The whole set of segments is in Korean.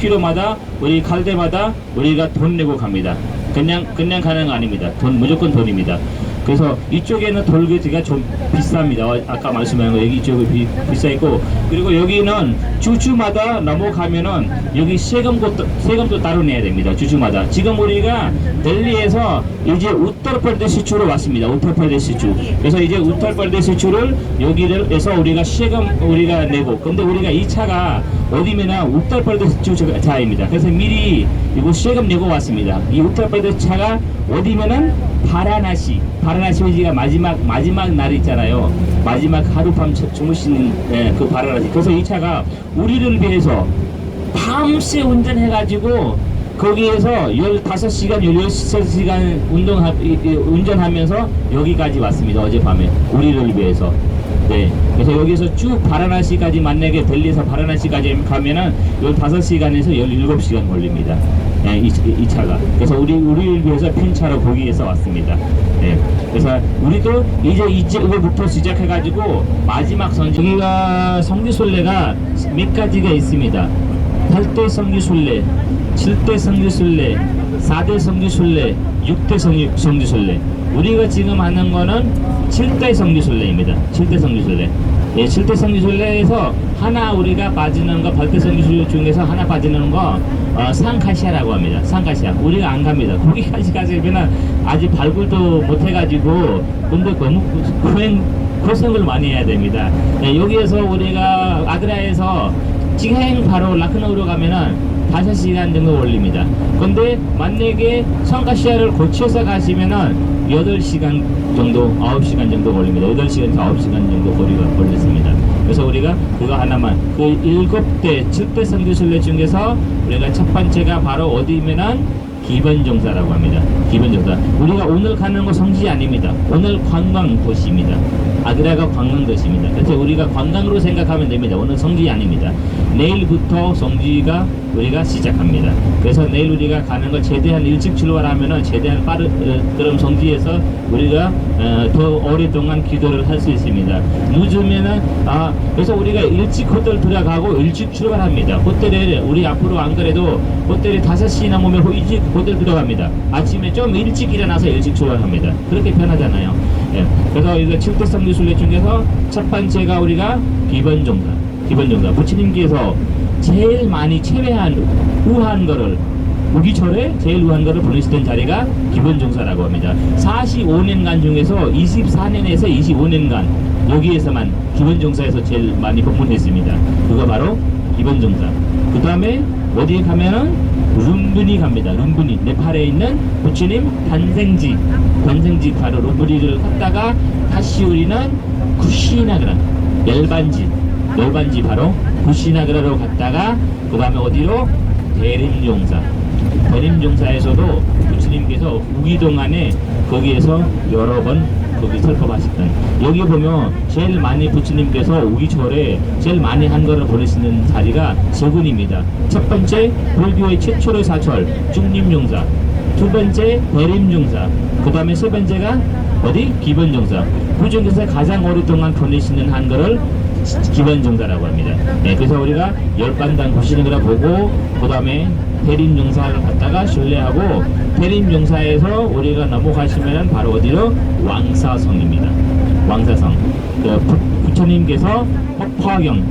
10km마다 우리 갈 때마다 우리가 돈 내고 갑니다. 그냥 그냥 가는 거 아닙니다. 돈 무조건 돈입니다. 그래서 이쪽에는 돌게지가 좀 비쌉니다. 어, 아까 말씀한 거 여기 이쪽이 비, 비싸 있고 그리고 여기는 주주마다 넘어가면은 여기 세금도 세금도 따로 내야 됩니다. 주주마다 지금 우리가 델리에서 이제 우터프레데시주로 왔습니다. 우터프레데시주. 그래서 이제 우터프레데시주를 여기를에서 우리가 세금 우리가 내고 근데 우리가 이 차가 어디면은 우터프레데시주 차입니다. 그래서 미리 이거 세금 내고 왔습니다. 이 우터프레데시 차가 어디면은 바라나시 바라 나시가 마지막 마지막 날 있잖아요. 마지막 하룻밤 주- 주무시는 예, 그 바라나시. 그래서 이 차가 우리를 위해서 밤새 운전해가지고 거기에서 15시간, 16시간 운동 운전하면서 여기까지 왔습니다. 어젯밤에 우리를 위해서. 네. 그래서 여기서 쭉 바라나시까지 만약에 델리에서 바라나시까지 가면은 15시간에서 17시간 걸립니다. 네, 이, 이 차가. 그래서 우리, 우리를 위해서 핀차로 거기에서 왔습니다. 네. 그래서 우리도 이제 이제부터 시작해 가지고 마지막 성지, 여기가 성지순례가 몇 가지가 있습니다. 8대 성지순례, 7대 성지순례, 4대 성지순례, 6대 성지, 성지순례. 우리가 지금 하는 거는 7대 성지순례입니다. 7대 성지순례. 예, 7대 성지순례에서 하나 우리가 빠지는 거, 8대 성지순례 중에서 하나 빠지는 거, 어, 상카시아라고 합니다. 상카시아. 우리가 안 갑니다. 거기까지 가시면 아직 발굴도 못 해가지고, 근데 너무 고행, 고생을 많이 해야 됩니다. 예, 여기에서 우리가 아드라에서 지행 바로 라크노우로 가면은 5시간 정도 걸립니다. 근데 만약에 성가시아를 고쳐서 가시면은 8시간 정도, 9시간 정도 걸립니다. 8시간에서 9시간 정도 거리가 걸렸습니다. 그래서 우리가 그거 하나만, 그 7대, 7대 성교순례 중에서 우리가 첫 번째가 바로 어디면은 기본정사라고 합니다. 기본정사. 우리가 오늘 가는 거 성지 아닙니다. 오늘 관광 도시입니다. 아드라가 관광 도시입니다. 그래서 우리가 관광으로 생각하면 됩니다. 오늘 성지 아닙니다. 내일부터 성지가 우리가 시작합니다. 그래서 내일 우리가 가는 거 최대한 일찍 출발하면은 최대한 빠르 어, 그럼 성지에서 우리가 어, 더 오랫동안 기도를 할 수 있습니다. 늦으면은 아 그래서 우리가 일찍 호텔 들어가고 일찍 출발합니다. 호텔에 우리 앞으로 안 그래도 호텔에 5시 넘으면 호- 일찍 호텔 들어갑니다. 아침에 좀 일찍 일어나서 일찍 출발합니다. 그렇게 편하잖아요. 예. 그래서 이거 7대 성지순례 중에서 첫 번째가 우리가 기본 정사. 기본 정사. 부처님께서 제일 많이 체외한 우한 거를 우기철에 제일 우한 거를 보내시던 자리가 기본 정사라고 합니다. 45년간 중에서 24년에서 25년간 여기에서만 기본 정사에서 제일 많이 방문했습니다. 그거 바로 기본 정사. 그 다음에 어디에 가면은 룸분이 갑니다. 룸분이 네팔에 있는 부처님 단생지, 단생지 바로 룸분이를 갔다가 다시 우리는 쿠시나그라, 열반지, 열반지 바로 쿠시나그라로 갔다가 그 다음에 어디로 대림용사, 대림용사에서도 부처님께서 우기동 안에 거기에서 여러 번 거기 설법하셨던 여기 보면 제일 많이 부처님께서 우기철에 제일 많이 한 거를 보내시는 자리가 세 군입니다. 첫 번째 불교의 최초의 사철 중림용사. 두 번째 대림용사. 그 다음에 세 번째가 어디? 기본정사. 그 중에서 가장 오랫동안 보내시는 한 거를 기본정사라고 합니다. 네, 그래서 우리가 열반단 보시는 거라 보고 그 다음에 대림용사를 갔다가 신뢰하고 대림용사에서 우리가 넘어가시면 바로 어디로 왕사성입니다. 왕사성. 그 부, 부처님께서 법화경,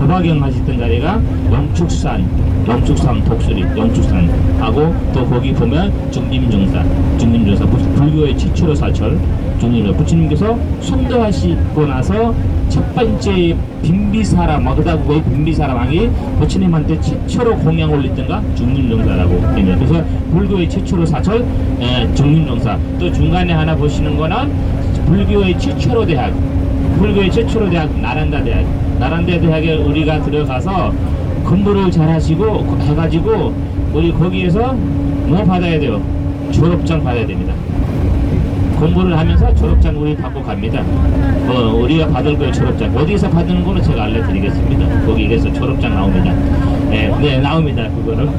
법화경 하셨던 자리가 영축산, 영축산 독수리, 영축산 하고 또 거기 보면 중림종사, 중림종사 부- 불교의 최초로 사철 중림종 부처님께서 선도하시고 나서 첫 번째 빈비사람, 마그다국의 빈비사람 왕이 부처님한테 최초로 공양 올렸던가 중림종사라고 됩니다. 그래서 불교의 최초로 사철 에, 중림종사. 또 중간에 하나 보시는 거는 불교의 최초로 대학, 불교의 최초로 대학 나란다 대학, 나란다 대학에 우리가 들어가서 공부를 잘 하시고 해가지고 우리 거기에서 뭐 받아야 돼요? 졸업장 받아야 됩니다. 공부를 하면서 졸업장 우리 받고 갑니다. 어, 우리가 받을 거예요 졸업장. 어디서 받는 거는 제가 알려드리겠습니다. 거기에서 졸업장 나옵니다. 네, 네 나옵니다. 그거는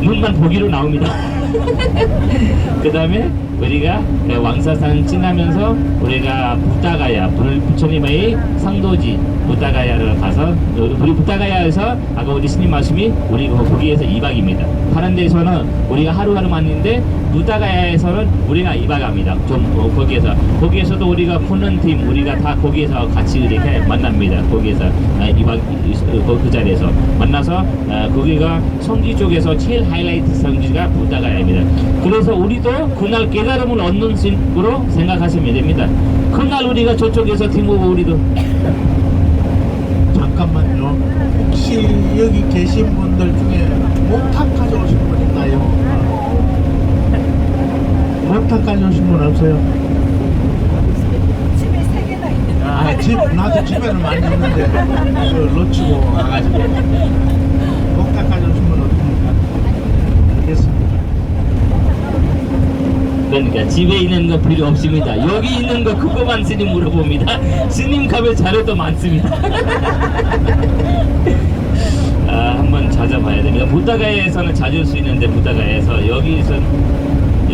눈만 보기로 나옵니다. 그 다음에 우리가 네, 왕사산 지나면서 우리가 부다가야 불- 부처님의 상도지 부다가야를 가서 어, 우리 부다가야에서 아까 우리 스님 말씀이 우리 거- 거기에서 2박입니다. 다른 데서는 우리가 하루하루만 있는데 부다가야에서는 우리가 2박합니다. 좀 어, 거기에서 거기에서도 우리가 푸는 팀 우리가 다 거기에서 같이 이렇게 만납니다. 거기에서 아, 2박 그, 그 자리에서 만나서 아, 거기가 성지 쪽에서 제일 하이라이트 성지가 부다가야입니다. 그래서 우리도 그날 깨달음을 얻는 식으로 생각하시면 됩니다. 그날 우리가 저쪽에서 팀 오고 우리도 잠깐만요. 혹시 여기 계신 분들 중에 목탁 가져오신 분 목탁 가져오신 분 없어요? 집에 세 개나 있는 아, 집, 나도 집에는 많이 있는데, 그 놓치고 와가지고. 목탁 가져오신 분 없습니까? 알겠습니다. 그러니까 집에 있는 거 필요 없습니다. 여기 있는 거 그거만 스님 물어봅니다. 스님 값의 자료도 많습니다. 아, 한번 찾아봐야 됩니다. 부다가에서는 찾을 수 있는데 부다가에서 여기서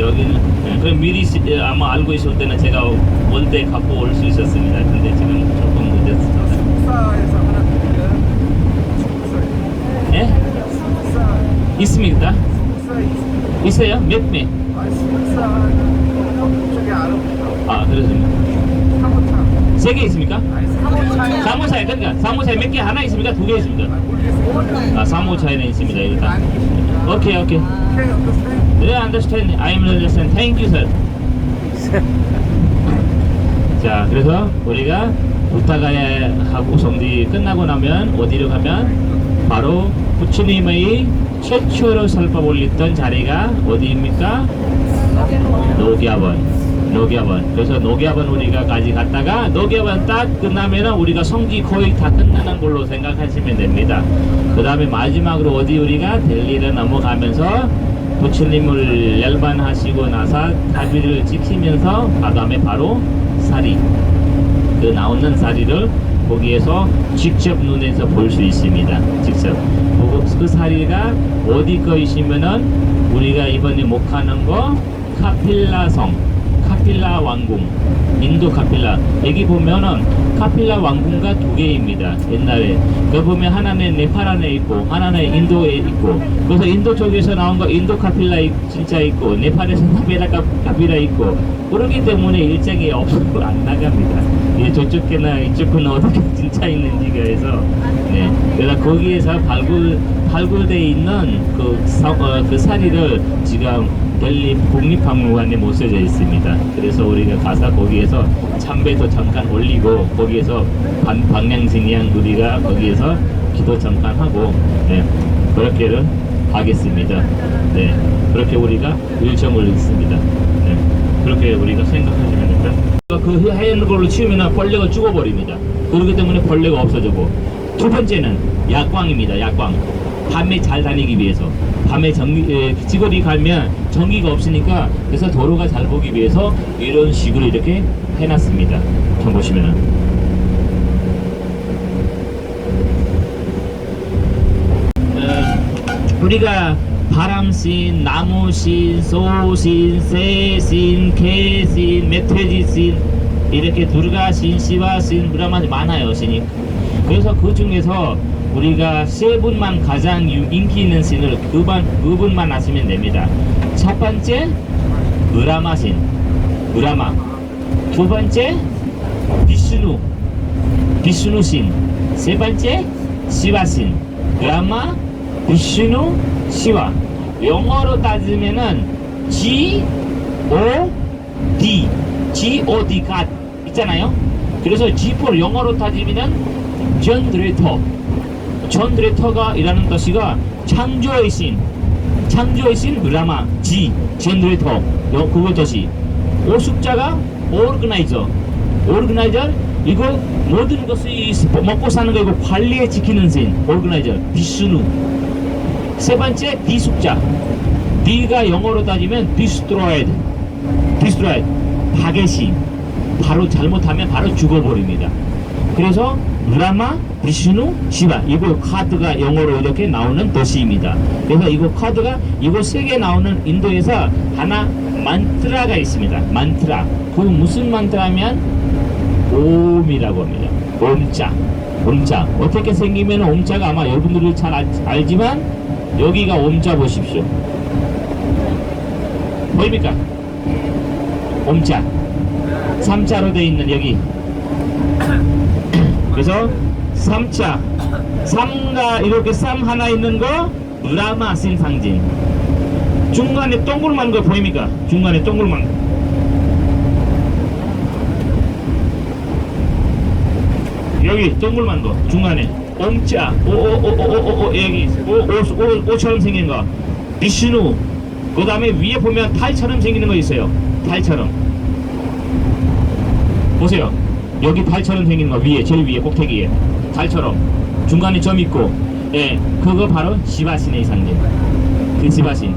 여기는 예, 그럼 미리 시- 예, 아마 알고 있을 때는 제가 올 때 갖고 올 수 있었습니다. 근데 지금 조금 늦었습니다. 숙사에서 하나 드리면 숙사 예? 숙사 있습니다. 숙사 있습니다. 있어요? 몇 매? 아 숙사 쪽에 알아보죠. 아, 그렇습니다. 사모차. 세개 있습니까? 사무사에 그러니까 사무사에 몇 개 하나 있습니까? 두 개 있습니까? 모르겠어요. 아, 사무차에는 있습니다. 일단. 오케이, 오케이. 오케이 understand. 네, understand. I'm understand. Thank you, sir. 자, 그래서 우리가 부타가야 하고 성지 끝나고 나면 어디로 가면 바로 부처님의 최초로 설법 올렸던 자리가 어디입니까? 녹야원. 녹야원. 그래서 녹야원 우리가 까지 갔다가 녹야원 딱 끝나면은 우리가 성지 거의 다 끝나는 걸로 생각하시면 됩니다. 그 다음에 마지막으로 어디 우리가 델리를 넘어가면서 부처님을 열반하시고 나서 다비를 지키면서 그 다음에 바로 사리 그 나오는 사리를 거기에서 직접 눈에서 볼 수 있습니다. 직접. 그 사리가 어디 거이시면은 우리가 이번에 못 가는 거 카필라 성, 카필라 왕궁, 인도 카필라. 여기 보면은 카필라 왕궁가 두 개입니다. 옛날에. 그 보면 하나는 네팔 안에 있고 하나는 인도에 있고. 그래서 인도 쪽에서 나온 거 인도 카필라 있- 진짜 있고 네팔에서 카필라 카- 카필라 있고. 그렇기 때문에 일정이 없고 안 나갑니다. 예, 저쪽에나 이쪽에나 어떻게 진짜 있는지가 해서 네. 그래서 거기에서 발굴 발굴돼 있는 그, 사, 어, 그 사리를 지금 델리 국립박물관에 모셔져 있습니다. 그래서 우리가 가서 거기에서 참배도 잠깐 올리고 거기에서 반, 방향진양 우리가 거기에서 기도 잠깐 하고 네. 그렇게를 하겠습니다. 네. 그렇게 우리가 일정을 있습니다. 네. 그렇게 우리가 생각하시면 됩니다. 그 하얀 걸로 치우면 벌레가 죽어버립니다. 그렇기 때문에 벌레가 없어지고 두 번째는 약광입니다. 약광. 밤에 잘 다니기 위해서 밤에 전기 에, 지거리 가면 전기가 없으니까 그래서 도로가 잘 보기 위해서 이런 식으로 이렇게 해놨습니다. 좀 보시면은 어, 우리가 바람신, 나무신, 소신, 새신, 개신, 메태지신 이렇게 두르가 신, 시바신, 브라만 많아요 신이. 그래서 그 중에서 우리가 세 분만 가장 유- 인기 있는 신을 그분, 그분만 아시면 됩니다. 첫 번째 브라마 신, 브라마. 두 번째 비슈누, 비슈누 신. 세 번째 시바신, 브라마, 비슈누, 시와. 영어로 따지면은 G O D, G O D 가 있잖아요. 그래서 G4 영어로 따지면은 전드레터, 전드레터가 이라는 뜻이가 창조의 신, 창조의 신 브라마, G, 전드레터, 요 그거 뜻이. 오 숫자가 오르그나이저, 오르그나이저 이거 모든 것을 이 먹고 사는 거 이거 관리에 지키는 신, 오르그나이저, 비스누. 세 번째 D 숫자. D가 영어로 따지면 destroyed. destroyed. 파괴신. 바로 잘못하면 바로 죽어버립니다. 그래서 브라마, 비슈누, 시바 이거 카드가 영어로 이렇게 나오는 도시입니다. 그래서 이거 카드가 이거 세 개 나오는 인도에서 하나 만트라가 있습니다. 만트라. 그 무슨 만트라면 옴이라고 합니다. 옴자. 옴자. 어떻게 생기면 옴자가 아마 여러분들이 잘 알, 알지만 여기가 옴자 보십시오. 보입니까? 옴자. 삼자로 되어 있는 여기. 그래서 삼자. 삼가 이렇게 삼 하나 있는 거 브라마 신상진. 중간에 동글만 거 보입니까? 중간에 동글만 거. 여기 동글만 거 중간에 옴자 오오오오오오 여기 오오오 오처럼 생긴 거 비슈누 그 다음에 위에 보면 달처럼 생기는 거 있어요 달처럼 보세요 여기 달처럼 생기는 거 위에 제일 위에 꼭대기에. 달처럼. 중간에 점 있고. 예 그거 바로 시바신의 상징. 그 시바신.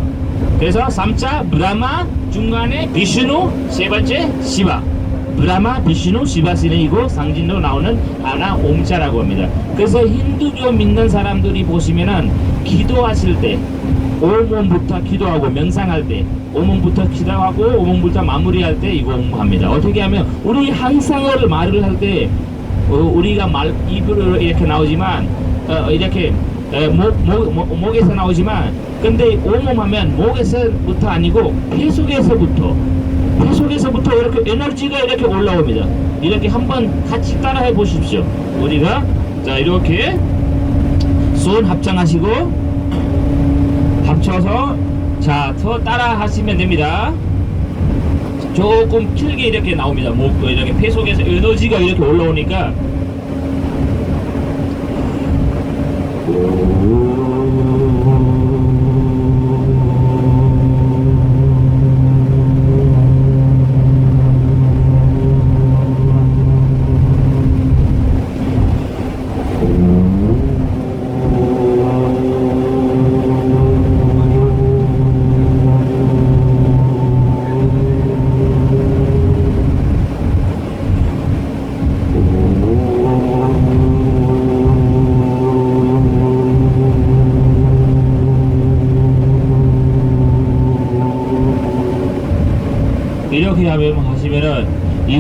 그래서 삼자 브라마 중간에 비슈누 세 번째 시바. 브라마 비슈누 시바신이고 상징으로 나오는 하나 옴자라고 합니다. 그래서 힌두교 믿는 사람들이 보시면은 기도하실 때 오몬부터 기도하고 명상할 때 오몬부터 기도하고 오몬부터 마무리할 때 이거 옴합니다. 어떻게 하면 우리 항상을 말을 할때 어, 우리가 말 입으로 이렇게 나오지만 어, 이렇게 에, 목, 목, 목, 목에서 나오지만 근데 오몸하면 목에서부터 아니고 폐 속에서부터 폐 속에서부터 이렇게 에너지가 이렇게 올라옵니다. 이렇게 한번 같이 따라해 보십시오. 우리가 자 이렇게 손 합장하시고 합쳐서 자 더 따라 하시면 됩니다. 조금 길게 이렇게 나옵니다. 목 이렇게 폐 속에서 에너지가 이렇게 올라오니까. 이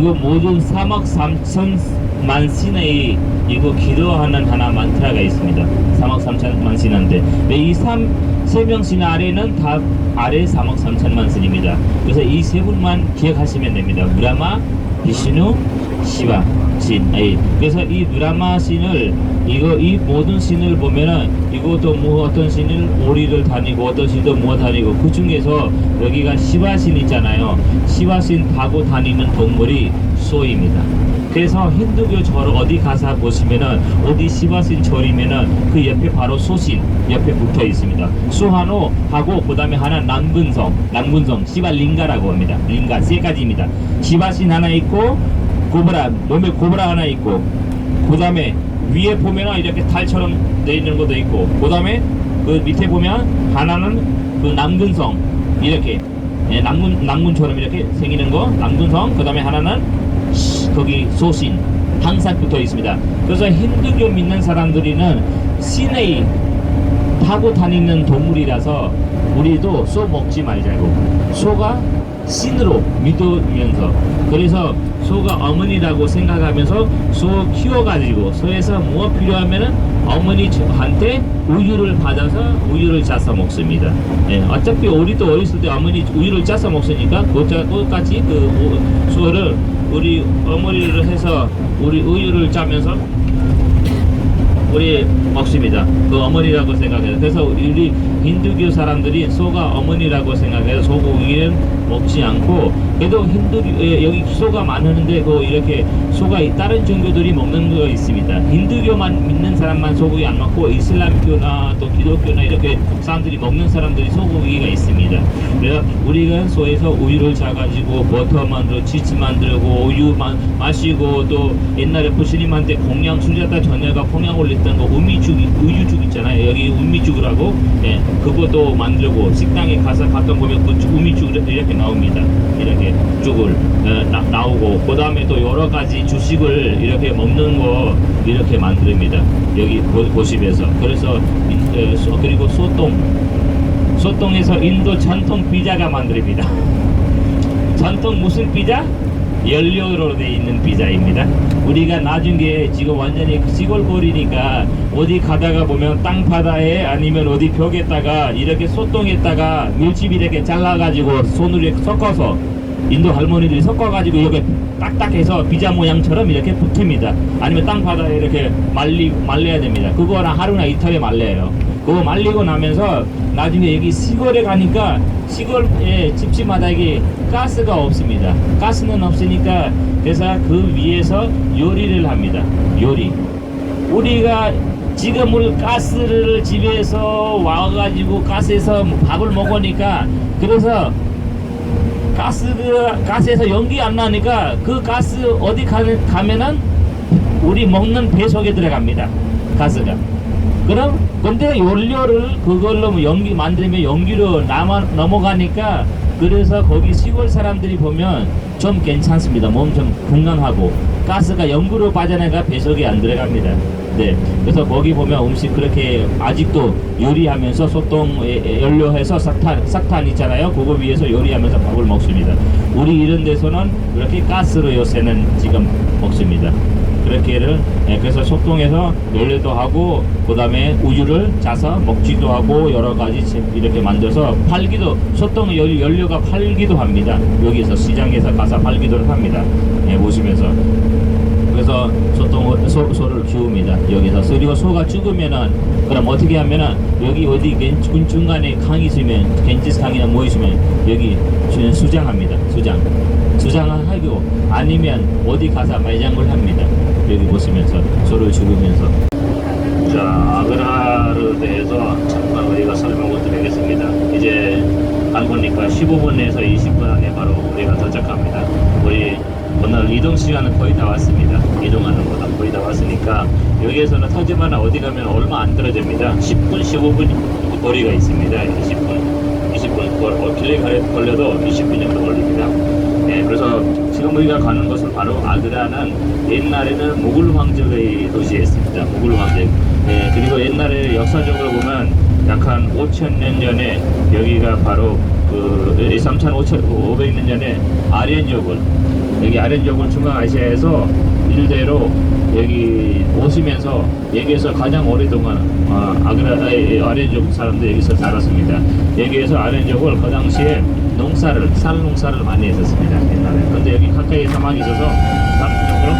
이거 모든 3억 3천만 신의 이거 기도하는 하나 만트라가 있습니다. 3억 3천만 신인데 이세명 신 아래는 다 아래 3억 3천만 신입니다. 그래서 이 세 분만 기억하시면 됩니다. 브라마, 비시누, 시바 신. 예. 그래서 이 브라마 신을 이거 이 모든 신을 보면은 이것도 뭐 어떤 신을 오리를 다니고 어떤 신도 뭐 다니고 그 중에서 여기가 시바 신 있잖아요. 시바 신 타고 다니는 동물이 소입니다. 그래서 힌두교 절 어디 가서 보시면은 어디 시바신 절이면은 그 옆에 바로 소신 옆에 붙어 있습니다. 수하노 하고 그다음에 하나 남근성 남근성 시바 링가라고 합니다. 링가 세 가지입니다. 시바신 하나 있고 고브라 몸에 고브라 하나 있고 그다음에 위에 보면은 이렇게 달처럼 돼 있는 것도 있고 그 다음에 그 밑에 보면 하나는 그 남근성 이렇게 예, 남군 남군처럼 이렇게 생기는 거 남군성 그 다음에 하나는 거기 소신 항상 붙어 있습니다. 그래서 힌두교 믿는 사람들이는 신의 타고 다니는 동물이라서 우리도 소 먹지 말자고 소가 신으로 믿으면서 그래서 소가 어머니라고 생각하면서 소 키워가지고 소에서 뭐 필요하면은 어머니한테 우유를 받아서 우유를 짜서 먹습니다. 예, 어차피 우리도 어렸을 때 어머니 우유를 짜서 먹으니까 똑같이 그 우- 소를 우리 어머니를 해서 우리 우유를 짜면서 우리 먹습니다. 그 어머니라고 생각해요. 그래서 우리 힌두교 사람들이 소가 어머니라고 생각해서 소고기는 먹지 않고 그래도 힌두 예, 여기 소가 많은데 그 이렇게 소가 이 다른 종교들이 먹는 거 있습니다. 힌두교만 믿는 사람만 소고기 안 먹고 이슬람교나 또 기독교나 이렇게 사람들이 먹는 사람들이 소고기가 있습니다. 그래서 우리가 소에서 우유를 짜가지고 버터 만들고 치즈 만들고 우유 마, 마시고 또 옛날에 부스님한테 공양 수자다 전야가 공양 있던 거 우미죽, 우유죽 있잖아요. 여기 우미죽이라고 예, 그것도 만들고 식당에 가서 가끔 보면 그 우미죽 이렇게 나옵니다. 이렇게 예, 나, 나오고 그 다음에 또 여러 가지 주식을 이렇게 먹는 거 이렇게 만듭니다. 여기 보- 보시면서 그래서 그리고 소똥 소똥에서 인도 전통 피자가 만듭니다. 전통 무슨 피자? 연료로 돼 있는 피자입니다. 우리가 나중에 지금 완전히 시골거리니까 어디 가다가 보면 땅바다에 아니면 어디 벽에다가 이렇게 소똥에다가 밀집 이렇게 잘라가지고 손으로 섞어서 인도 할머니들이 섞어가지고 이렇게 딱딱해서 피자 모양처럼 이렇게 붙습니다. 아니면 땅바다에 이렇게 말리, 말려야 됩니다. 그거랑 하루나 이틀에 말려요. 그거 말리고 나면서 나중에 여기 시골에 가니까 시골에 집집마다 이게 가스가 없습니다. 가스는 없으니까 그래서 그 위에서 요리를 합니다. 요리. 우리가 지금을 가스를 집에서 와가지고 가스에서 밥을 먹으니까 그래서 가스 가스에서 연기 안 나니까 그 가스 어디 가면은 우리 먹는 배 속에 들어갑니다. 가스가. 그럼 근데 연료를 그걸로 뭐 연기 만들면 연기로 남아 넘어가니까 그래서 거기 시골 사람들이 보면 좀 괜찮습니다. 몸 좀 건강하고 가스가 연구로 빠져나가 배 속에 안 들어갑니다. 네, 그래서 거기 보면 음식 그렇게 아직도 요리하면서 소똥 연료해서 삭탄 삭탄 있잖아요. 그거 위에서 요리하면서 밥을 먹습니다. 우리 이런 데서는 그렇게 가스로 요새는 지금 먹습니다. 그렇게를 예, 그래서 소똥에서 연료도 하고 그 다음에 우유를 짜서 먹지도 하고 여러 가지 지- 이렇게 만들어서 팔기도 연- 연료가 팔기도 합니다. 여기서 시장에서 가서 팔기도 합니다. 예, 보시면서 그래서 소똥 소, 소를 키웁니다. 여기서 그리고 소가 죽으면은 그럼 어떻게 하면은 여기 어디 중간에 강 있으면 겐지스 강이나 뭐 있으면 여기 수- 수장합니다. 수장 수장을 하고 아니면 어디 가서 매장을 합니다. 여기 보시면서 소를 죽으면서 자 아그라를 대해서 잠깐 우리가 설명을 드리겠습니다. 이제 안 보니까 15분 내에서 20분 안에 바로 우리가 도착합니다. 우리 오늘 이동 시간은 거의 다 왔습니다. 이동하는 거다 거의 다 왔으니까 여기에서는 터지만 어디 가면 얼마 안 떨어집니다. 10분, 15분 거리가 있습니다. 20분, 20분 걸, 어, 길에 가- 걸려도 20분 정도 걸립니다. 예, 그래서 지금 우리가 가는 것은 바로 아그라는 옛날에는 모굴 황제의 도시였습니다. 모굴 황제. 예, 그리고 옛날에 역사적으로 보면 약한 5천 년 전에 여기가 바로 그 3천 500년 전에 아련족을 여기 아련족을 중앙아시아에서 일대로 여기 오시면서 여기에서 가장 오랫동안 아, 아그라 아이, 아련족 사람들 여기서 살았습니다. 여기에서 아련족을 그 당시에 농사를 쌀 농사를 많이 했었습니다. 옛날에. 근데 여기 가까이 사막이 있어서 남쪽으로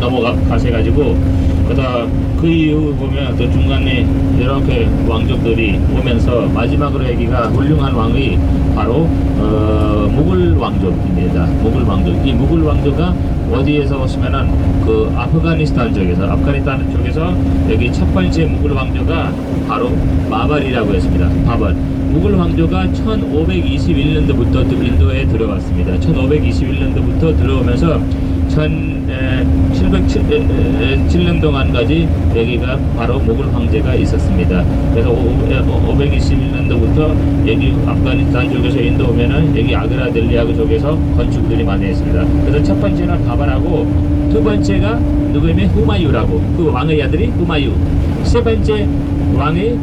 넘어가셔가지고 그다 그 이후 보면 또 중간에 이렇게 왕족들이 오면서 마지막으로 여기가 훌륭한 왕이 바로 어, 무굴 왕족입니다. 무굴 왕족. 이 무굴 왕족가 어디에서 오시면은 그 아프가니스탄 쪽에서 아프가니스탄 쪽에서 여기 첫 번째 무굴 왕조가 바로 마발이라고 했습니다. 바발. 무굴 왕조가 1521년도부터 인도에 들어왔습니다. 1521년도부터 들어오면서 1707년 동안까지 여기가 바로 모굴 황제가 있었습니다. 그래서 521년도부터 여기 아프가니스탄 쪽에서 인도 오면은 여기 아그라 델리아그 쪽에서 건축들이 많이 했습니다. 그래서 첫 번째는 바발하고 두 번째가 누구냐면 후마유라고 그 왕의 아들이 후마유. 세 번째 왕의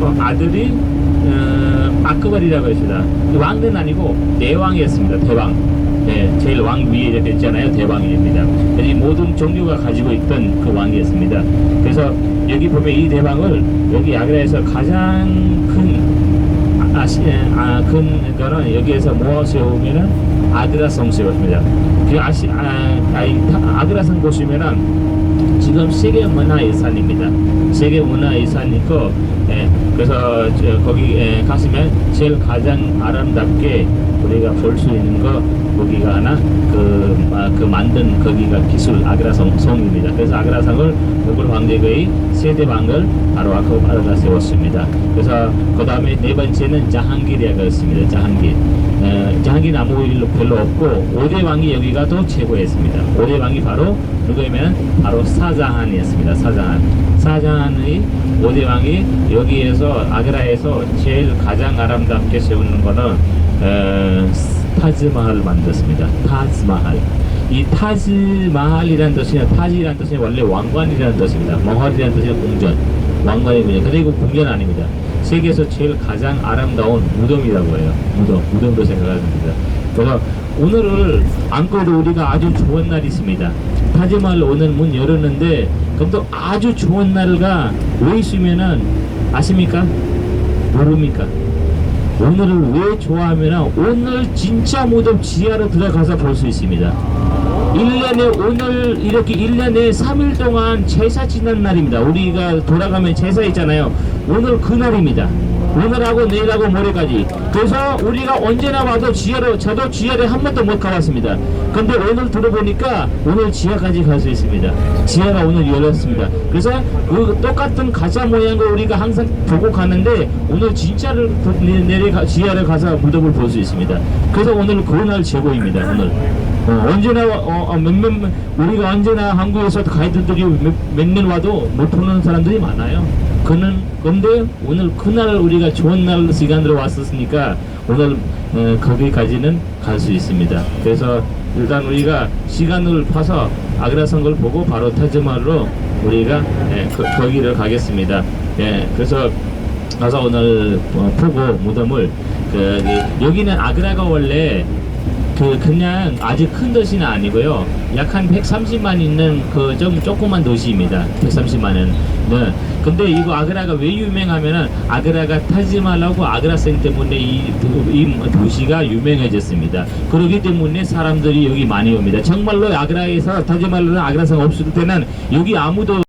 어, 아들이 어, 아크발이라고 했습니다. 왕은 아니고 대왕이었습니다. 대왕. 네, 제일 왕 위에 있잖아요. 대왕입니다. 이 모든 종교가 가지고 있던 그 왕이었습니다. 그래서 여기 보면 이 대왕을 여기 아그라에서 가장 큰 아시 아, 큰 거는 여기에서 모아 세우면은 아그라성 세웠습니다. 그 아시 아, 아이, 아그라성 보시면은 지금 세계 문화 유산입니다. 세계 문화 유산이고 예, 그래서 저, 거기 에, 가시면 제일 가장 아름답게 우리가 볼 수 있는 거 거기가 하나 그, 아, 그 만든 거기가 기술 아그라성 성입니다. 그래서 아그라성을 모굴 황제의 세대왕을 바로 아크 바르가 세웠습니다. 그래서 그 다음에 네 번째는 자한길이라고 했습니다. 자한길. 에, 자한길 아무 일 별로 없고 오대 왕이 여기가 더 최고였습니다. 오대 왕이 바로 누구이면 바로 사자한이었습니다. 사자한. 사자한의 오대왕이 여기에서 아그라에서 제일 가장 아름답게 세우는 거는 어, 타즈마할을 만들었습니다. 타즈마할. 이 타즈마할이라는 뜻이냐 타지라는 뜻이 원래 왕관이라는 뜻입니다. 마할이라는 뜻이 궁전, 왕관이군요. 근데 이거 궁전 아닙니다. 세계에서 제일 가장 아름다운 무덤이라고 해요. 무덤, 무덤으로 생각합니다. 그래서 오늘을 안고도 우리가 아주 좋은 날이 있습니다. 타지마할 오늘 문 열었는데 그럼 또 아주 좋은 날가 왜 있으면은 아십니까? 모릅니까? 오늘을 왜 좋아하면 오늘 진짜 무덤 지하로 들어가서 볼 수 있습니다. 1년에 오늘 이렇게 1년에 3일 동안 제사 지난 날입니다. 우리가 돌아가면 제사 있잖아요. 오늘 그날입니다. 오늘하고 내일하고 모레까지. 그래서 우리가 언제나 와도 지하로 저도 지하에 한 번도 못 가봤습니다. 근데 오늘 들어보니까 오늘 지하까지 갈 수 있습니다. 지하가 오늘 열렸습니다. 그래서 그 똑같은 가짜 모양을 우리가 항상 보고 가는데 오늘 진짜를 내려 지하를 가서 무덤을 볼 수 있습니다. 그래서 오늘 그날 최고입니다. 오늘. 어, 언제나 어, 어, 몇 몇 우리가 언제나 한국에서 가이드들이 몇 년 와도 못 보는 사람들이 많아요. 그는 근데 오늘 그날 우리가 좋은 날 시간으로 왔었으니까 오늘 어, 거기까지는 갈 수 있습니다. 그래서 일단 우리가 시간을 파서 아그라성 걸 보고 바로 타즈마로 우리가 예, 그, 거기를 가겠습니다. 예, 그래서 가서 오늘 어, 보고 무덤을 그 여기는 아그라가 원래 그 그냥 아주 큰 도시는 아니고요. 약 한 130만 있는 그 좀 조그만 도시입니다. 130만은. 네. 근데 이거 아그라가 왜 유명하면은 아그라가 타지말하고 아그라성 때문에 이, 도- 이 도시가 유명해졌습니다. 그렇기 때문에 사람들이 여기 많이 옵니다. 정말로 아그라에서 타지말로는 아그라성 없을 때는 여기 아무도